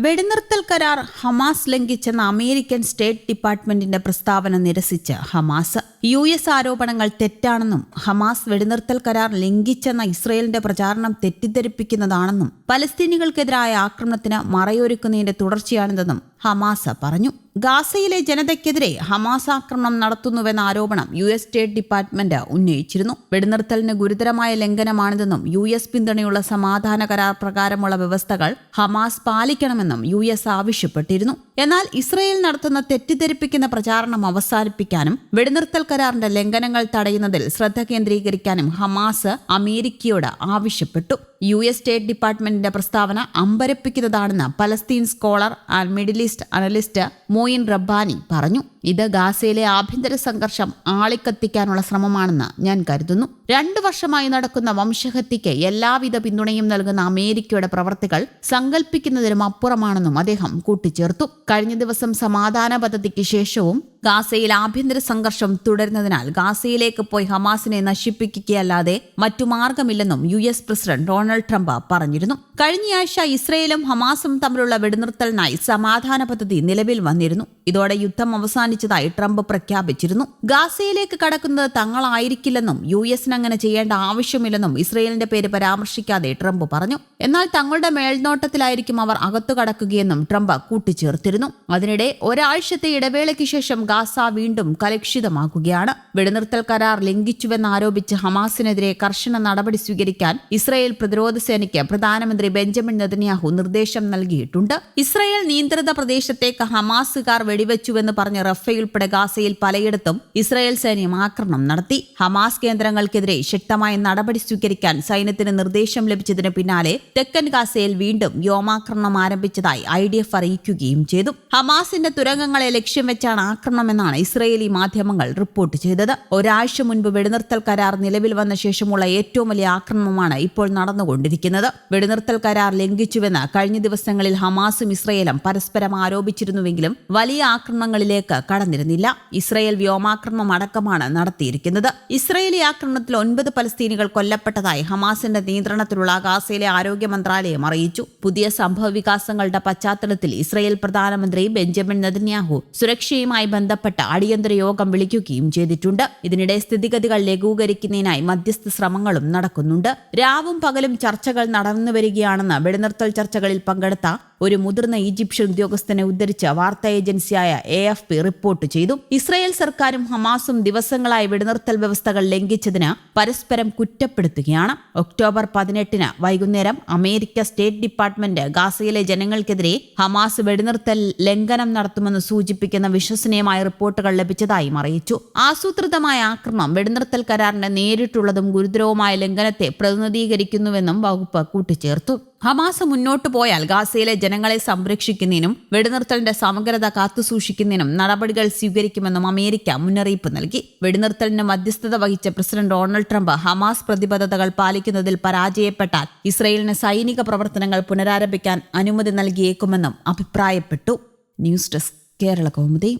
വെടിനിർത്തൽ കരാർ Hamas ലംഘിച്ചെന്ന American state ഡിപ്പാർട്ട്മെന്റിന്റെ പ്രസ്താവന നിരസിച്ച് ഹമാസ് യു എസ് ആരോപണങ്ങൾ തെറ്റാണെന്നും ഹമാസ് വെടിനിർത്തൽ കരാർ ലംഘിച്ചെന്ന ഇസ്രയേലിന്റെ പ്രചാരണം തെറ്റിദ്ധരിപ്പിക്കുന്നതാണെന്നും പലസ്തീനികൾക്കെതിരായ ആക്രമണത്തിന് മറയൊരുക്കുന്നതിന്റെ തുടർച്ചയാണിതെന്നും ഹമാസ് പറഞ്ഞു. ഗാസയിലെ ജനതയ്ക്കെതിരെ ഹമാസ് ആക്രമണം നടത്തുന്നുവെന്ന ആരോപണം യു എസ് സ്റ്റേറ്റ് ഡിപ്പാർട്ട്മെന്റ് ഉന്നയിച്ചിരുന്നു. വെടിനിർത്തലിന് ഗുരുതരമായ ലംഘനമാണിതെന്നും യു എസ് പിന്തുണയുള്ള സമാധാന കരാർ പ്രകാരമുള്ള വ്യവസ്ഥകൾ ഹമാസ് പാലിക്കണമെന്നും യു എസ് ആവശ്യപ്പെട്ടിരുന്നു. എന്നാൽ ഇസ്രയേൽ നടത്തുന്ന തെറ്റിദ്ധരിപ്പിക്കുന്ന പ്രചാരണം അവസാനിപ്പിക്കാനും വെടിനിർത്തൽ കരാറിന്റെ ലംഘനങ്ങൾ തടയുന്നതിൽ ശ്രദ്ധ കേന്ദ്രീകരിക്കാനും ഹമാസ് അമേരിക്കയോട് ആവശ്യപ്പെട്ടു. യു എസ് സ്റ്റേറ്റ് ഡിപ്പാർട്ട്മെന്റിന്റെ പ്രസ്താവന അമ്പരപ്പിക്കുന്നതാണെന്ന് Palestine scholar and Middle East analyst Mouin Rabbani പറഞ്ഞു. ഇത് ഗാസയിലെ ആഭ്യന്തര സംഘർഷം ആളിക്കത്തിക്കാനുള്ള ശ്രമമാണെന്ന് ഞാൻ കരുതുന്നു. രണ്ടു വർഷമായി നടക്കുന്ന വംശഹത്യയ്ക്ക് എല്ലാവിധ പിന്തുണയും നൽകുന്ന അമേരിക്കയുടെ പ്രവർത്തികൾ സങ്കല്പിക്കുന്നതിനും അപ്പുറമാണെന്നും അദ്ദേഹം കൂട്ടിച്ചേർത്തു. കഴിഞ്ഞ ദിവസം സമാധാന പദ്ധതിക്ക് ശേഷവും ഗാസയിൽ ആഭ്യന്തര സംഘർഷം തുടരുന്നതിനാൽ ഗാസയിലേക്ക് പോയി ഹമാസിനെ നശിപ്പിക്കുകയല്ലാതെ മറ്റു മാർഗമില്ലെന്നും U S president Donald Trump പറഞ്ഞിരുന്നു. കഴിഞ്ഞയാഴ്ച ഇസ്രയേലും ഹമാസും തമ്മിലുള്ള വെടിനിർത്തലിനായി സമാധാന പദ്ധതി നിലവിൽ വന്നിരുന്നു. ഇതോടെ യുദ്ധം അവസാനിച്ചതായി ട്രംപ് പ്രഖ്യാപിച്ചിരുന്നു. ഗാസയിലേക്ക് കടക്കുന്നത് തങ്ങളായിരിക്കില്ലെന്നും യു എസിന് അങ്ങനെ ചെയ്യേണ്ട ആവശ്യമില്ലെന്നും ഇസ്രയേലിന്റെ പേര് പരാമർശിക്കാതെ ട്രംപ് പറഞ്ഞു. എന്നാൽ തങ്ങളുടെ മേൽനോട്ടത്തിലായിരിക്കും അവർ അകത്തു കടക്കുകയെന്നും ട്രംപ് കൂട്ടിച്ചേർത്തിരുന്നു. അതിനിടെ ഒരാഴ്ചത്തെ ഇടവേളയ്ക്ക് ശേഷം ഗാസ വീണ്ടും കലക്ഷിതമാക്കുകയാണ് വെടിനിർത്തൽ കരാർ ലംഘിച്ചുവെന്നാരോപിച്ച് ഹമാസിനെതിരെ കർശന നടപടി സ്വീകരിക്കാൻ ഇസ്രയേൽ പ്രതിരോധ സേനയ്ക്ക് പ്രധാനമന്ത്രി ബെഞ്ചമിൻ നെതന്യാഹു നിർദ്ദേശം നൽകിയിട്ടുണ്ട്. ഇസ്രയേൽ നിയന്ത്രിത പ്രദേശത്തേക്ക് ഹമാസുകാർ വെടിവെച്ചുവെന്ന് പറഞ്ഞ റഫയുൾപ്പെടെ ഗാസയിൽ പലയിടത്തും ഇസ്രായേൽ സൈന്യം ആക്രമണം നടത്തി. ഹമാസ് കേന്ദ്രങ്ങൾക്കെതിരെ ശക്തമായ നടപടി സ്വീകരിക്കാൻ സൈന്യത്തിന് നിർദ്ദേശം ലഭിച്ചതിന് പിന്നാലെ തെക്കൻ ഗാസയിൽ വീണ്ടും വ്യോമാക്രമണം ആരംഭിച്ചതായി ഐ ഡി എഫ് അറിയിക്കുകയും ചെയ്തു. ഹമാസിന്റെ തുരങ്കങ്ങളെ ലക്ഷ്യം വെച്ചാണ് ആക്രമണമെന്നാണ് ഇസ്രയേലി മാധ്യമങ്ങൾ റിപ്പോർട്ട് ചെയ്തത്. ഒരാഴ്ച മുൻപ് വെടിനിർത്തൽ കരാർ നിലവിൽ വന്ന ശേഷമുള്ള ഏറ്റവും വലിയ ആക്രമണമാണ് ഇപ്പോൾ നടന്നുകൊണ്ടിരിക്കുന്നത്. വെടിനിർത്തൽ കരാർ ലംഘിച്ചുവെന്ന് കഴിഞ്ഞ ദിവസങ്ങളിൽ ഹമാസും ഇസ്രയേലും പരസ്പരം ആരോപിച്ചിരുന്നുവെങ്കിലും വലിയ ആക്രമണങ്ങളിലേക്ക് കടന്നിരുന്നില്ല. ഇസ്രയേൽ വ്യോമാക്രമണം അടക്കമാണ് നടത്തിയിരിക്കുന്നത്. ഇസ്രയേലി ആക്രമണത്തിൽ ഒൻപത് പലസ്തീനികൾ കൊല്ലപ്പെട്ടതായി ഹമാസിന്റെ നിയന്ത്രണത്തിലുള്ള ഗാസയിലെ ആരോഗ്യ മന്ത്രാലയം അറിയിച്ചു. പുതിയ സംഭവ വികാസങ്ങളുടെ പശ്ചാത്തലത്തിൽ ഇസ്രയേൽ പ്രധാനമന്ത്രി ബെഞ്ചമിൻ നദന്യാഹു സുരക്ഷയുമായി ബന്ധപ്പെട്ട അടിയന്തര യോഗം വിളിക്കുകയും ചെയ്തിട്ടുണ്ട്. ഇതിനിടെ സ്ഥിതിഗതികൾ ലഘൂകരിക്കുന്നതിനായി മധ്യസ്ഥ ശ്രമങ്ങളും നടക്കുന്നുണ്ട്. രാവും പകലും ചർച്ചകൾ നടന്നുവരികയാണെന്ന് വെടിനിർത്തൽ ചർച്ചകളിൽ പങ്കെടുത്ത ഒരു മുതിർന്ന ഈജിപ്ഷ്യൻ ഉദ്യോഗസ്ഥനെ ഉദ്ധരിച്ച വാർത്താ ഏജൻസിയായ എ എഫ് പി റിപ്പോർട്ട് ചെയ്തു. ഇസ്രായേൽ സർക്കാരും ഹമാസും ദിവസങ്ങളായി വെടിനിർത്തൽ വ്യവസ്ഥകൾ ലംഘിച്ചതിന് പരസ്പരം കുറ്റപ്പെടുത്തുകയാണ്. ഒക്ടോബർ പതിനെട്ടിന് വൈകുന്നേരം അമേരിക്ക സ്റ്റേറ്റ് ഡിപ്പാർട്ട്മെന്റ് ഗാസയിലെ ജനങ്ങൾക്കെതിരെ ഹമാസ് വെടിനിർത്തൽ ലംഘനം നടത്തുമെന്ന് സൂചിപ്പിക്കുന്ന വിശ്വസനീയമായ റിപ്പോർട്ടുകൾ ലഭിച്ചതായും അറിയിച്ചു. ആസൂത്രിതമായ ആക്രമണം വെടിനിർത്തൽ കരാറിന്റെ നേരിട്ടുള്ളതും ഗുരുതരവുമായ ലംഘനത്തെ പ്രതിനിധീകരിക്കുന്നുവെന്നും വകുപ്പ് കൂട്ടിച്ചേർത്തു. ഹമാസ് മുന്നോട്ടു പോയാൽ ഗാസയിലെ ജനങ്ങളെ സംരക്ഷിക്കുന്നതിനും വെടിനിർത്തലിന്റെ സമഗ്രത കാത്തുസൂക്ഷിക്കുന്നതിനും നടപടികൾ സ്വീകരിക്കുമെന്നും അമേരിക്ക മുന്നറിയിപ്പ് നൽകി. വെടിനിർത്തലിന് മധ്യസ്ഥത വഹിച്ച പ്രസിഡന്റ് ഡൊണാൾഡ് ട്രംപ് ഹമാസ് പ്രതിബദ്ധതകൾ പാലിക്കുന്നതിൽ പരാജയപ്പെട്ടാൽ ഇസ്രയേലിന് സൈനിക പ്രവർത്തനങ്ങൾ പുനരാരംഭിക്കാൻ അനുമതി നൽകിയേക്കുമെന്നും അഭിപ്രായപ്പെട്ടു. News desk Kerala Kaumudi.